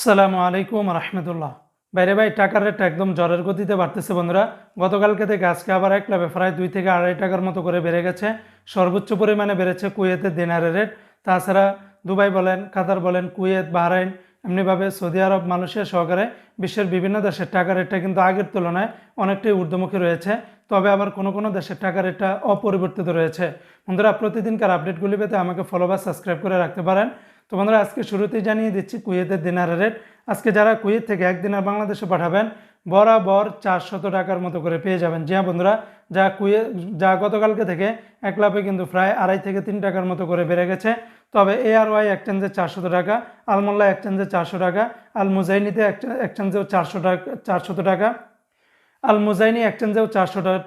আসসালামু আলাইকুম রহমতুল্লাহ। বাইরে ভাই, টাকার রেট একদম জ্বরের গতিতে বাড়তেছে বন্ধুরা। গতকালকে থেকে আজকে আবার এক লাভে প্রায় দুই থেকে আড়াই টাকার মতো করে বেড়ে গেছে। সর্বোচ্চ পরিমাণে বেড়েছে কুয়েতের দিনারের রেট। তাছাড়া দুবাই বলেন, কাতার বলেন, কুয়েত, বাহরাইন এমনিভাবে সৌদি আরব, মালয়েশিয়া সহকারে বিশ্বের বিভিন্ন দেশের টাকা রেটটা কিন্তু আগের তুলনায় অনেকটাই ঊর্ধ্বমুখী রয়েছে। তবে আবার কোনো কোনো দেশের টাকা রেটটা অপরিবর্তিত রয়েছে। বন্ধুরা, প্রতিদিনকার আপডেটগুলি পেতে আমাকে ফলো বা সাবস্ক্রাইব করে রাখতে পারেন। তো বন্ধুরা, আজকে শুরুতেই জানিয়ে দিচ্ছি কুয়েতের দিনারের রেট। আজকে যারা কুয়েত থেকে এক দিনার বাংলাদেশে পাঠাবেন বরাবর চারশত টাকার মতো করে পেয়ে যাবেন। জি হ্যাঁ বন্ধুরা, যা কুয়ে, যা গতকালকে থেকে এক লাভে কিন্তু প্রায় আড়াই থেকে তিন টাকার মতো করে বেড়ে গেছে। তবে এ আর ওয়াই এক্সচেঞ্জে চারশত টাকা আলমোল্লা এক্সচেঞ্জে চারশো টাকা আল মুজাইনিতে এক্সচেঞ্জেও চারশো টাকা, চারশত টাকা আল মুজাইনি এক্সচেঞ্জেও চারশো টাকা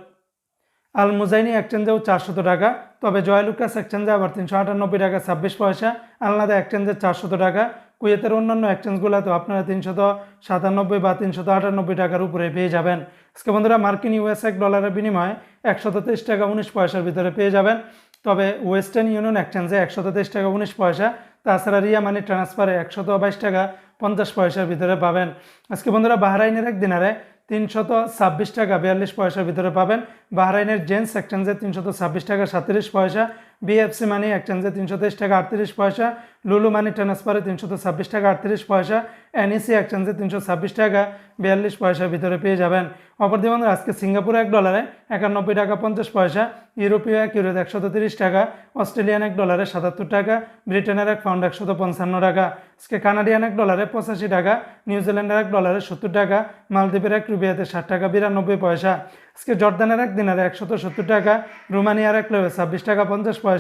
আল মুজাইনি এক্সচেঞ্জেও চারশত টাকা, তবে জয়লুকাস এক্সচেঞ্জে আবার তিনশো আটানব্বই টাকা ছাব্বিশ পয়সা আলনাদা এক্সচেঞ্জে চারশত টাকা কুয়েতের অন্যান্য এক্সচেঞ্জগুলোতে আপনারা তিনশত সাতানব্বই বা তিনশত আটানব্বই টাকার উপরে পেয়ে যাবেন। আজকে বন্ধুরা, মার্কিন ইউএস এক ডলারের বিনিময়ে একশত তেইশ টাকা উনিশ পয়সার ভিতরে পেয়ে যাবেন। তবে ওয়েস্টার্ন ইউনিয়ন এক্সচেঞ্জে একশত তেইশ টাকা উনিশ পয়সা, তাছাড়া রিয়া মানি ট্রান্সফারে একশত বাইশ টাকা পঞ্চাশ পয়সার ভিতরে পাবেন। আজকে বন্ধুরা, বাহরাইনের এক দিনারে তিনশত ছাব্বিশ টাকা বিয়াল্লিশ পয়সার ভিতরে পাবেন। বাহরাইনের জেন্টস এক্সচেঞ্জে তিনশত ছাব্বিশ টাকা সাতত্রিশ পয়সা বিএফসি মানি এক্সচেঞ্জে তিনশো তেইশ টাকা আটত্রিশ পয়সা লুলু মানি ট্রান্সফারে তিনশত ছাব্বিশ টাকা আটত্রিশ পয়সা এনইসি এক্সচেঞ্জে তিনশো ছাব্বিশ টাকা বিয়াল্লিশ পয়সার ভিতরে পেয়ে যাবেন। অপরদি বন্ধুরা, আজকে সিঙ্গাপুর এক ডলারে একানব্বই টাকা পঞ্চাশ পয়সা, ইউরোপীয় এক ইউরোতে একশত তিরিশ টাকা, অস্ট্রেলিয়ান এক ডলারে সাতাত্তর টাকা, ব্রিটেনের এক পাউন্ড একশত পঞ্চান্ন টাকা, আজকে কানাডিয়ান এক ডলারে পঁচাশি টাকা নিউজিল্যান্ডের এক ডলারে সত্তর টাকা, মালদ্বীপের এক রুবিয়াতে ষাট টাকা বিরানব্বই পয়সা, আজকে জর্দানের এক দিনের একশত সত্তর টাকা, রোমানিয়ার এক লেবে ছাব্বিশ টাকা পঞ্চাশ পয়সা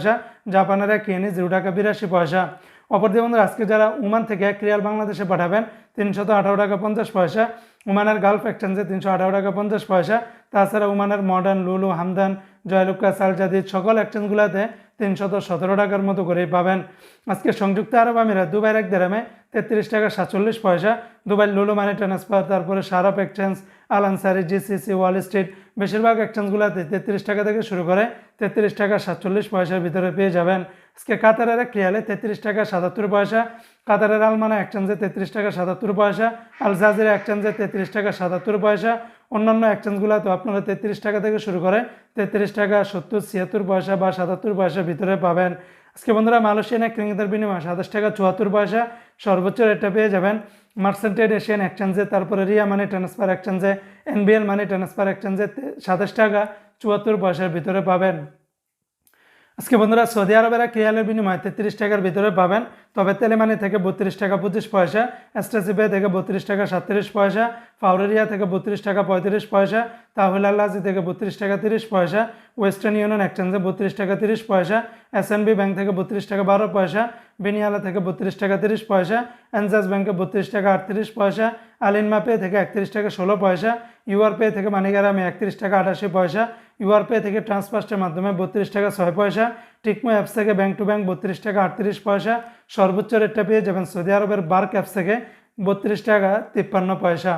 জাপানের এক কেনি জিরো টাকা বিরাশি পয়সা। অপরদিকে বন্ধুরা, আজকে যারা উমান থেকে এক বাংলাদেশে পাঠাবেন, তিনশত আঠারো টাকা পঞ্চাশ পয়সা। উমানের গালফ এক্সচেঞ্জে তিনশো আঠারো টাকা পঞ্চাশ পয়সা। তাছাড়া উমানের মডার্ন লুলু হামদান জয়লুকা সালজাদিদ সকল এক্সচেঞ্জগুলোতে তিনশত সতেরো টাকার মতো করে পাবেন। আজকে সংযুক্ত আরব আমিরাত, দুবাইয়ের এক দেরামে তেত্রিশ টাকা সাতচল্লিশ পয়সা দুবাই লুলু মানি ট্রান্সফার, তারপরে Sharaf exchange Al Ansari GCC, Wall Street, বেশিরভাগ এক্সচেঞ্জগুলোতে তেত্রিশ টাকা থেকে শুরু করে তেত্রিশ টাকা সাতচল্লিশ পয়সার ভিতরে পেয়ে যাবেন। আজকে কাতারের এক রিয়ালে তেত্রিশ টাকা সাতাত্তর পয়সা, কাতারের আলমানা এক্সচেঞ্জে তেত্রিশ টাকা সাতাত্তর পয়সা, আল জাজিরা এক্সচেঞ্জে তেত্রিশ টাকা সাতাত্তর পয়সা, অন্যান্য এক্সচেঞ্জগুলোতে আপনারা তেত্রিশ টাকা থেকে শুরু করে তেত্রিশ টাকা সত্তর, ছিয়াত্তর পয়সা বা সাতাত্তর পয়সার ভিতরে পাবেন। আজকে বন্ধুরা মালয়েশিয়ান এক রিঙ্গিতের বিনিময়ে সাতাশ টাকা চুয়াত্তর পয়সা সর্বোচ্চ রেটটা পেয়ে যাবেন। মার্সেন্টেড এশিয়ান এক্সচেঞ্জে তারপরে রিয়া মানি ট্রান্সফার এক্সচেঞ্জে এনবিএল মানি ট্রান্সফার এক্সচেঞ্জে সাতাশ টাকা চুয়াত্তর পয়সার ভিতরে পাবেন। আজকে বন্ধুরা সৌদি আরবের এক রিয়ালের বিনিময়ে তেত্রিশ টাকার ভিতরে পাবেন। তবে তেলেমানি থেকে বত্রিশ টাকা পঁচিশ পয়সা এস্টাসিপে থেকে বত্রিশ টাকা সাতত্রিশ পয়সা ফাউরেরিয়া থেকে বত্রিশ টাকা পঁয়ত্রিশ পয়সা, তাহুল আল্লাজি থেকে বত্রিশ টাকা তিরিশ পয়সা, ওয়েস্টার্ন ইউনিয়ন এক্সচেঞ্জে বত্রিশ টাকা তিরিশ পয়সা এসএনবি ব্যাংক থেকে বত্রিশ টাকা বারো পয়সা, বেনিয়ালা থেকে বত্রিশ টাকা তিরিশ পয়সা এনজাস ব্যাংকে বত্রিশ টাকা আটত্রিশ পয়সা আলিনমা পে থেকে একত্রিশ টাকা ষোলো পয়সা ইউআর পে থেকে মানিগারামে একত্রিশ টাকা আটাশি পয়সা ইউআর পে থেকে ট্রান্সফার্স্টের মাধ্যমে বত্রিশ টাকা ছয় পয়সা, টিকমো অ্যাপস থেকে ব্যাংক টু ব্যাংক বত্রিশ টাকা আটত্রিশ পয়সা, সর্বোচ্চ রেটটা পেয়ে যাবেন সৌদি আরবের বার্ক অ্যাপস থেকে বত্রিশ টাকা তিপ্পান্ন পয়সা।